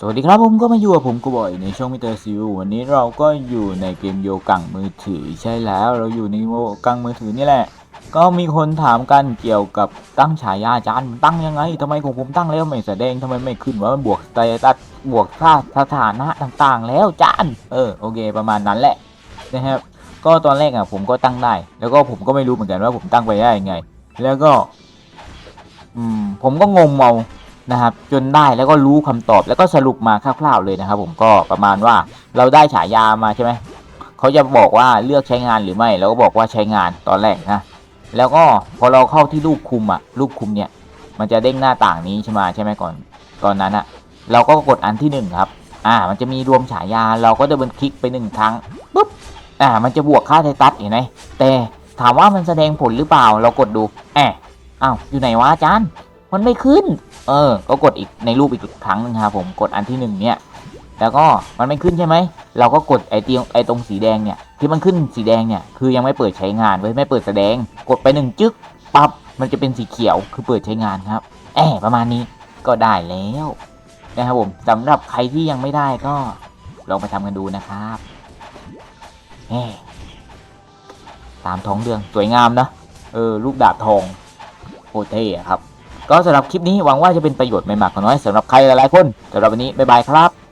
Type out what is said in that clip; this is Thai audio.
สวัสดีครับผมก็มาอยู่กับผมกูบ่อยในช่องมิเตอร์ซิววันนี้เราก็อยู่ในเกมโยกังมือถือใช่แล้วเราอยู่ในโยกังมือถือนี่แหละ ก็มีคนถามกันเกี่ยวกับตั้งฉายาจันตั้งยังไงทำไมของผมตั้งแล้วไม่แสดงทำไมไม่ขึ้นว่ามันบวกสเตตัสบวกค่าสถานะต่างๆ แล้วจารย์เออโอเค ประมาณนั้นแหละนะครับก็ตอนแรกอะผมก็ตั้งได้ แล้วก็ผมก็ไม่รู้เหมือนกันว่าผมตั้งไปได้ยังไง แล้วก็ อืมผมก็งงเมา นะครับจนได้แล้วก็รู้คำตอบแล้วก็สรุปมาคร่าว ๆเลยนะครับ ผมก็ประมาณว่าเราได้ฉายามาใช่ไหมเขาจะบอกว่าเลือกใช้งานหรือไม่เราก็บอกว่าใช้งานตอนแรกนะแล้วก็พอเราเข้าที่รูปคุมอะรูปคุมเนี่ย มันจะเด้งหน้าต่างนี้ใช่ไหมใช่ไหมก่อนตอนนั้นอะ เราก็กดอันที่หนึ่งครับอ่า มันจะมีรวมฉายาเราก็จะบันคลิกไปหนึ่งครั้งปุ๊บอ่า มันจะบวกค่าไทตัสเห็นไหมแต่ถามว่ามันแสดงผลหรือเปล่าเรากดดูแอบอ้าวอยู่ไหนวะอาจารย์ มันไม่ขึ้น เออ ก็กดอีกในรูปอีกครั้งหนึงครับผมกดอันที่หนึ่งเนี่ย แล้วก็มันไม่ขึ้นใช่ไหม เราก็กดไอ้เตียงไอ้ตรงสีแดงเนี่ย ที่มันขึ้นสีแดงเนี่ย คือยังไม่เปิดใช้งานไว้ยไม่เปิดแสดง กดไปหนึ่งจึ๊กปั๊บ มันจะเป็นสีเขียว คือเปิดใช้งานครับ แอบประมาณนี้ ก็ได้แล้วนะครับผมสำหรับใครที่ยังไม่ได้ก็ลองไปทำกันดูนะครับแหมตามท้องเรื่องสวยงามนะ เออ ลูกดาบทองโคเท่ครับ ก็สำหรับคลิปนี้หวังว่าจะเป็นประโยชน์ไม่มากก็น้อยสำหรับใครหลายๆคนสำหรับวันนี้บ๊ายบายครับ